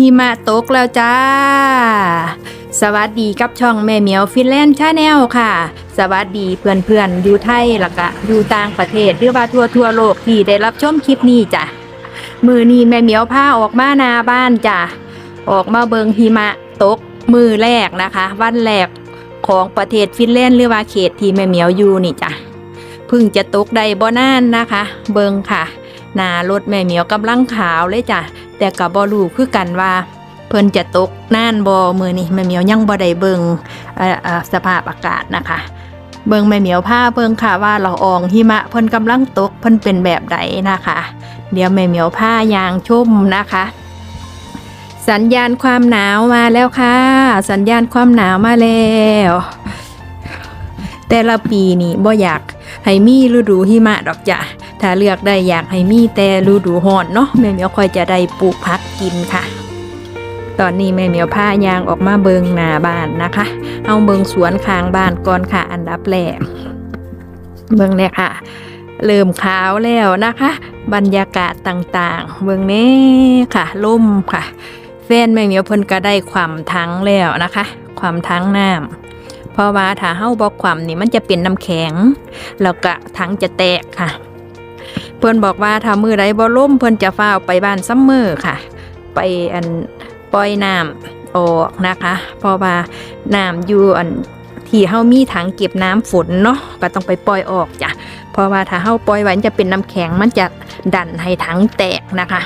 หิมะตกแล้วจ้า สวัสดีกับช่องแม่เหมียวฟินแลนด์ชาแนลค่ะ สวัสดีเพื่อนๆอยู่ไทยแล้วก็อยู่ต่างประเทศหรือว่าทั่วทั่วโลกที่ได้รับชมคลิปนี้จ้ะ มือนี้แม่เหมียวพาออกมาหนาบ้านจ้ะ ออกมาเบิงหิมะตกมือแรกนะคะ วันแรกของประเทศฟินแลนด์หรือว่าเขตที่แม่เหมียวอยู่นี่จ้ะพิ่งจะตกได้บ่นานนะคะ เบิงค่ะหน้ารถแม่เหมียวกำลังขาวเลยจ้ะ แต่กับบอรู้คือกันว่า เพิ่นจะตกน่านบอมือนี่แม่เหมียวยังบ่ได้เบิงเอ่อเอ่อสภาพอากาศนะคะ เบิงแม่เหมียวผ้าเบิงค่ะว่าละอองหิมะเพิ่นกำลังตกเพิ่นเป็นแบบใดนะคะ เดี๋ยวแม่เหมียวผ้ายางชุ่มนะคะสัญญาณความหนาวมาแล้วค่ะ สัญญาณความหนาวมาแล้ว แต่ละปีนี่บ่อยากให้มีฤดูหิมะดอกจ้ะ ถ้าเลือกได้อยากให้มีแต่ฤดูร้อนเนาะแม่เหมียวค่อยจะได้ปลูกผักกินค่ะ ตอนนี้แม่เหมียวพายางออกมาเบิงหน้าบ้านนะคะ เอาเบิงสวนข้างบ้านก่อนค่ะ อันดับแรกเบิงเนี่ยค่ะ เริ่มขาวแล้วนะคะ บรรยากาศต่างๆ เบิงนี้ค่ะล่มค่ะแฟนแม่เหมียวเพิ่นก็ได้ความทั้งแล้วนะคะ ความทั้งน้ำเพราะว่าถ้าเฮาบอกความนี่มันจะเป็นน้ำแข็ง แล้วก็ทั้งจะแตกค่ะ เพิ่อนบอกว่าถ้ามือใดบ่ล่มเพิ่อนจะฟ้าวไปบ้านซัมเมอร์ค่ะ ไปอันปล่อยน้ำออกนะคะเพราะว่าน้ำอยู่อันที่เฮามีถังเก็บน้ำฝนเนาะก็ต้องไปปล่อยออกจ้ะเพราะว่าถ้าเฮาปล่อยไว้มันจะเป็นน้ำแข็งมันจะดันให้ถังแตกนะคะ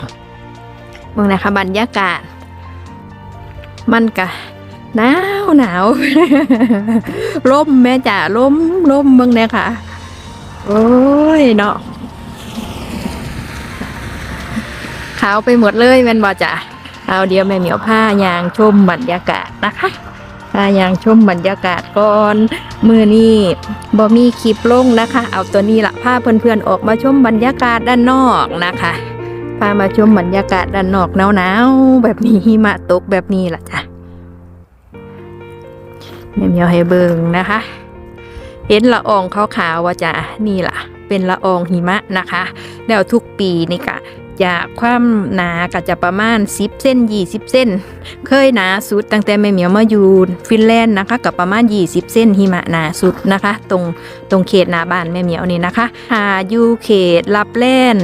เบิ่งนะคะบรรยากาศ มันก็หนาวหนาวล่มแม่จ๋าล่มล่มเบิ่งเนี่ยค่ะ โอ้ยเนาะ ขาวไปหมดเลยแม่นบ่จ้ะเอาเดียวแม่เหมียวผ้ายางชมบรรยากาศนะคะผ้ายางชมบรรยากาศก่อนมือนี้บ่มีคลิปลงนะคะ เอาตัวนี้ละพาเพื่อนๆออกมาชมบรรยากาศด้านนอกนะคะพามาชมบรรยากาศด้านนอกหนาวๆแบบนี้หิมะตกแบบนี้ล่ะจ้ะแม่เหมียวให้เบิงนะคะ เห็นละอองขาวๆว่าจ้ะนี่ล่ะ เป็นละอองหิมะนะคะ แล้วทุกปีนี่กะ จะความหนาก็จะประมาณ 10 เส้น 20 เส้น เคยหนาสุดตั้งแต่แม่เหมียวมาอยู่ฟินแลนด์นะคะกับประมาณ 20 เส้นหิมะหนาสุดนะคะ ตรงตรงเขตหนาบ้านแม่เหมียวนี่นะคะหาอยู่เขตรับแล่น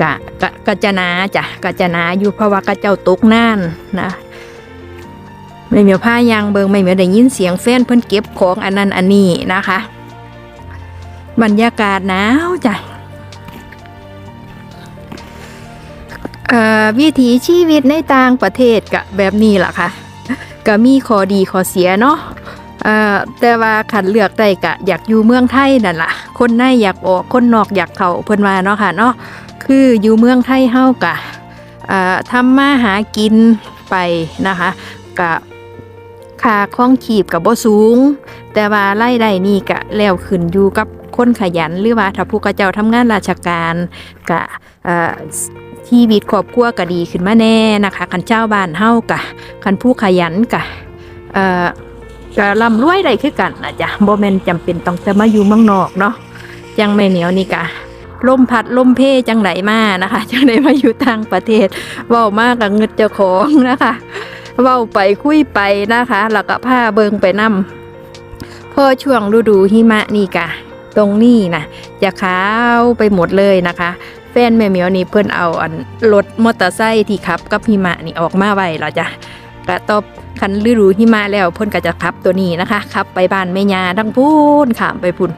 กะกะกะจะหนาจ้ะกะจะหนาอยู่เพราะว่ากะเจ้าตกน่านนะไม่เหมียวผ้ายางเบิงไม่เหมียวได้ยินเสียงแฟนเพิ่นเก็บของอันนั้นอันนี้นะคะ บรรยากาศหนาวจ้ะ วิถีชีวิตในต่างประเทศกะแบบนี้ล่ะค่ะก็มีข้อดีข้อเสียเนาะแต่ว่าขันเลือกได้กะ อยากอยู่เมืองไทยนั่นล่ะ คนในอยากออกคนนอกอยากเข้าเพิ่นว่าเนาะค่ะเนาะคืออยู่เมืองไทยเฮากะเอ่อทำมาหากินไปนะคะกะค่าครองชีพกับบ่สูง แต่ว่าไล่ได้นี่กะแล้วขึ้นอยู่กับคนขยันหรือว่าถ้าผู้กระเจ้าทำงานราชการกะ ชีวิตครอบครัวก็ดีขึ้นมาแน่นะคะคันเจ้าบ้านเฮากะคันผู้ขยันกะเอ่อก็ร่ำรวยได้คือกันนะจ๊ะบ่แม่นจำเป็นต้องจะมาอยู่เมืองนอกเนาะจังไม่เหนียวนี่กะลมพัดลมเพจังไหลมานะคะจังได้มาอยู่ต่างประเทศเว้ามากกับเงินเจ้าของนะคะเว้าไปคุยไปนะคะแล้วก็พาเบิงไปนำพอช่วงฤดูหิมะนี่กะ ตรงนี้นะจะขาวไปหมดเลยนะคะ ฟนแม่เหมียวนี่เพิ่นเอาอันรถมอเตอร์ไซค์ที่ขับกับหิมะนี่ออกมาไว้แล้วจ้ะกระตบคันฤดูหิมะแล้วเพิ่นก็จะขับตัวนี้นะคะขับไปบ้านแม่ยาทั้งพูนขามไปพุ่น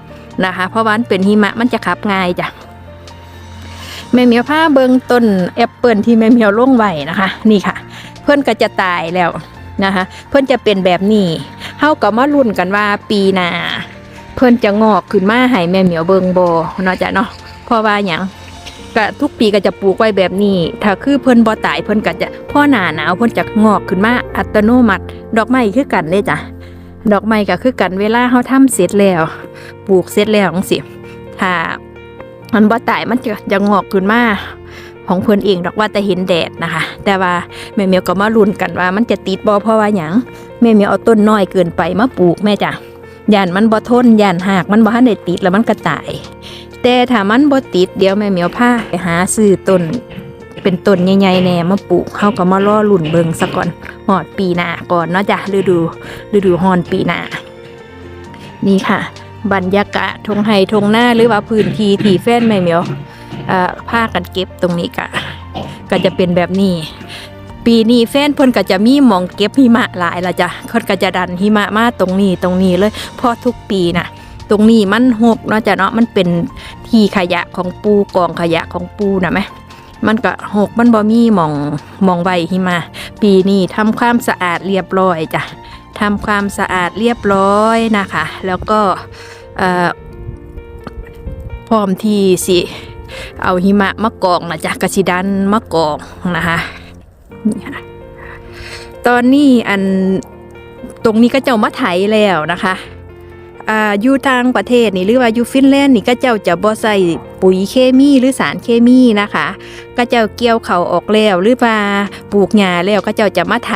นะคะ เพราะว่ามันเป็นหิมะมันจะขับง่ายจ้ะแม่เหมียวพาเบิงต้นแอปเปิลที่แม่เหมียวลงไว้นะคะ นี่ค่ะ เพิ่นก็จะตายแล้วนะคะ เพิ่นจะเป็นแบบนี้เฮาก็มาลุ้นกันว่าปีหน้าเพิ่นจะงอกขึ้นมาให้แม่เหมียวเบิงโบเนาะจ้ะเนาะเพราะว่าหยัง ก็ทุกปีก็จะปลูกไว้แบบนี้ ถ้าคือเพิ่นบ่ตายเพิ่นก็จะพ่อหนาหนาวเพิ่นจะงอกขึ้นมาอัตโนมัติ ดอกไม้คือกันเลยจ้ะดอกไม้ก็คือกันเวลาเฮาทำเสร็จแล้ว ปลูกเสร็จแล้วจังซี่ถ้ามันบ่ตายมันจะจะงอกขึ้นมาของเพิ่นเองดอกว่าแต่เห็นแดดนะคะ แต่ว่าแม่เมียวก็มาลุ้นกันว่ามันจะติดบ่เพราะว่าหยังแม่เมียวเอาต้นน้อยเกินไปมาปลูกแม่จ้ะย่านมันบ่ทนย่านหากมันบ่ทันได้ติดแล้วมันก็ตาย แต่ถ้ามันบ่ติดเดี๋ยวแม่เหมียวพาไปหาซื้อต้น เป็นต้นใหญ่ๆแน่มาปลูกเฮาก็มาล่อหลุ่นเบิงซะก่อนหอดปีหน้าก่อนเนาะจ้ะฤดูฤดูฮอนปีหน้านี่ค่ะ บรรยากาศทงไฮทงหน้าหรือว่าพื้นที่ที่แฟนแม่เหมียวเอ่อพากันเก็บตรงนี้กะก็จะเป็นแบบนี้ ปีนี้แฟนเพิ่นก็จะมีหมองเก็บหิมะหลายละจ้ะเพิ่นก็จะดันหิมะมาตรงนี้ตรงนี้เลยเพราะทุกปีน่ะตรงนี้มันหกเนาะจ้ะเนาะมันเป็น ที่ขยะของปูกองขยะของปูนะไหมมันก็หกมันบ่มีมองมองใบหิมะปีนี้ทำความสะอาดเรียบร้อยจ้ะทำความสะอาดเรียบร้อยนะคะ แล้วก็พร้อมที่สิ เอาหิมะมากองนะจ๊ะกระชิดันมากองนะคะนี่ค่ะตอนนี้อันตรงนี้ก็เจ้ามาไถแล้วนะคะ อ่าอยู่ทางประเทศนี่หรือว่าอยู่ฟินแลนด์นี่ก็เจ้าจะบ่ใส่ปุ๋ยเคมีหรือสารเคมีนะคะ ก็เจ้าเกี่ยวเขาออกแล้วหรือว่าปลูกหญ้าแล้วก็เจ้าจะมาไถ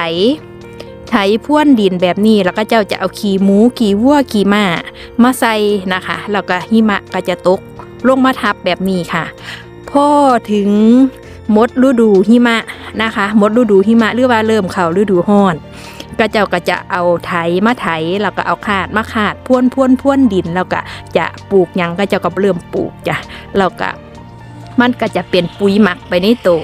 ไถพ่วนดินแบบนี้แล้วก็เจ้าจะเอาขี้หมูขี้วัวขี้ม้ามาใส่นะคะ แล้วก็หิมะก็จะตกลงมาทับแบบนี้ค่ะพอถึงหมดฤดูหิมะนะคะหมดฤดูหิมะหรือว่าเริ่มเข้าฤดูร้อน ก็เจ้าก็จะเอาไถมาไถแล้วก็เอาขาดมาขาดพ่วนพ่วนพ่วนดินแล้วก็จะปลูกยังก็เจ้าก็เริ่มปลูกจ้ะแล้วก็มันก็จะเป็นปุ๋ยหมักไปในโตว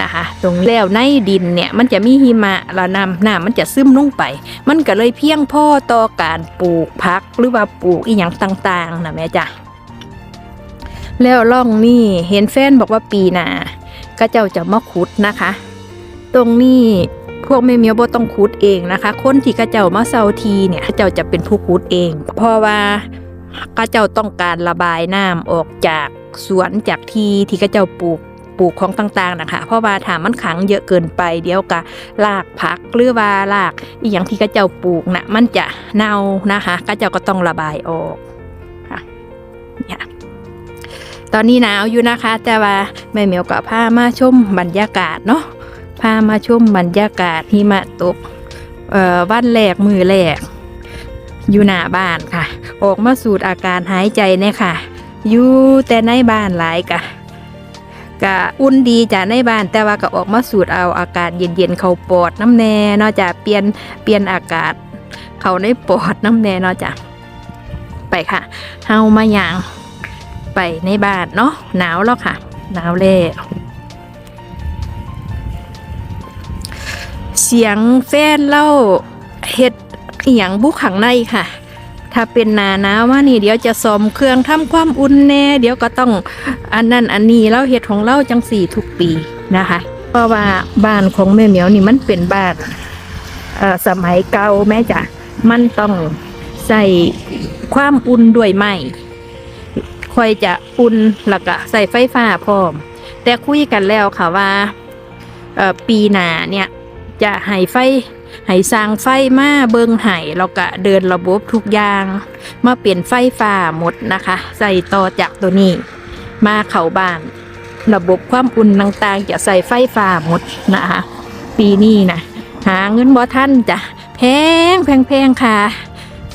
นะคะตรงแล้วในดินเนี่ยมันจะมีหิมะแล้วน้ำน้ำมันจะซึมลงไป มันก็เลยเพียงพ่อต่อการปลูกพักหรือว่าปลูกอีหยังต่างๆนะแม่จ้ะแล้วล่องนี่เห็นแฟนบอกว่าปีหน้าก็เจ้าจะมาขุดนะคะ ตรงนี้ วกแม่เมียวบ่ต้องขุดเองนะคะ คนที่กระเจ้ามาเซาทีเนี่ยเจ้าจะเป็นผู้ขุดเอง เพราะว่ากระเจ้าต้องการระบายน้ำออกจากสวนจากที่ที่กระเจ้าปลูกปลูกของต่างๆนะคะ เพราะว่าถ้ามันขังเยอะเกินไปเดี๋ยวกะลากผักหรือว่าลากอีอย่างที่กระเจ้าปลูกนะ่ะมันจะเน่านะคะกระเจ้าก็ต้องระบายออกค่ะเนี่ยตอนนี้หนาวอยู่นะคะ แต่ว่าแม่เหมียวก็พามาชมบรรยากาศเนาะ พามาชมบรรยากาศหิมะตกเอ่อวันแรกมือแรก อยู่หน้าบ้านค่ะ ออกมาสูดอาการหายใจเนี่ยค่ะ อยู่แต่ในบ้านหลายกะกะอุ่นดีจ้ะในบ้านแต่ว่าก็ออกมาสูดเอาอากาศเย็นๆเข้าปอดน้ำแน่นาะจ้ะเปลี่ยนเปลี่ยนอากาศ เข้าในปอดน้ำแน่นาะจ้ะไปค่ะเฮามาอย่างไปในบ้านเนาะหนาวแล้วค่ะ หนาวแล้ว สียงแฟนเล่าเฮ็ดเอหย่างบุขังในค่ะ ถ้าเป็นหนานาวมานี่เดี๋ยวจะซ่อมเครื่องทำความอุ่นแน่ เดี๋ยวก็ต้องอันนั้นอันนี้เล่าเฮ็ดของเล่าจังสี่ทุกปีนะคะ เพราะว่าบ้านของแม่เหมียวนี่มันเป็นบ้านสมัยเก่าแม่จ้ะมันต้องใส่ความอุ่นด้วยไม้คอยจะอุ่นแล้วก็ใส่ไฟฟ้าพร้อม แต่คุยกันแล้วค่ะว่าปีหนาเนี่ย จะให้ไฟให้สร้างไฟมาเบิงไห้แล้วก็เดินระบบทุกอย่าง มาเปลี่ยนไฟฟ้าหมดนะคะ ใส่ต่อจากตัวนี้ มาเข้าบ้าน ระบบความอุ่นต่างๆ จะใส่ไฟฟ้าหมดนะคะ ปีนี้นะหาเงินบ่ท่านจ้ะแพงแพงแพงค่ะ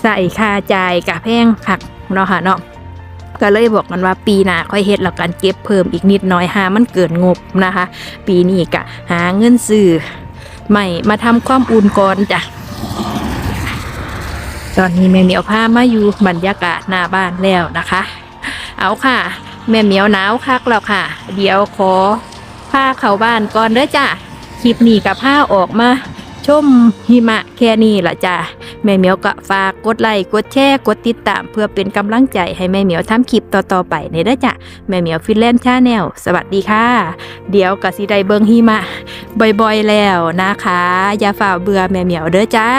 ใส่ค่าจ่ายกะแพงคักเนาะค่ะเนาะก็เลยบอกกันว่าปีหน้าค่อยเฮ็ดแล้วกันเก็บเพิ่มอีกนิดหน้อยหามันเกินงบนะคะ ปีนี้กะหาเงินซื้อ ใหม่มาทำความอุ่นก่อนจ้ะตอนนี้แม่เหมียวพามาอยู่บรรยากาศหน้าบ้านแล้วนะคะ เอาค่ะ แม่เหมียวหนาวคักแล้วค่ะ เดี๋ยวขอพาเข้าบ้านก่อนเด้อจ้ะคลิปนี้กับผ้าออกมา ชมหิมะแค่นี้ละจ้ะแม่เหมียวก็ฝากกดไลค์กดแชร์กดติดตาม เพื่อเป็นกำลังใจให้แม่เหมียวทำคลิปต่อๆไปในเด้อจ้ะแม่เหมียวฟินแลนด์ชาแนลสวัสดีค่ะ เดี๋ยวกสิได้เบิงหิมะบ่อยๆแล้วนะคะ อย่าฝ่าเบื่อแม่เหมียวเด้อจ้า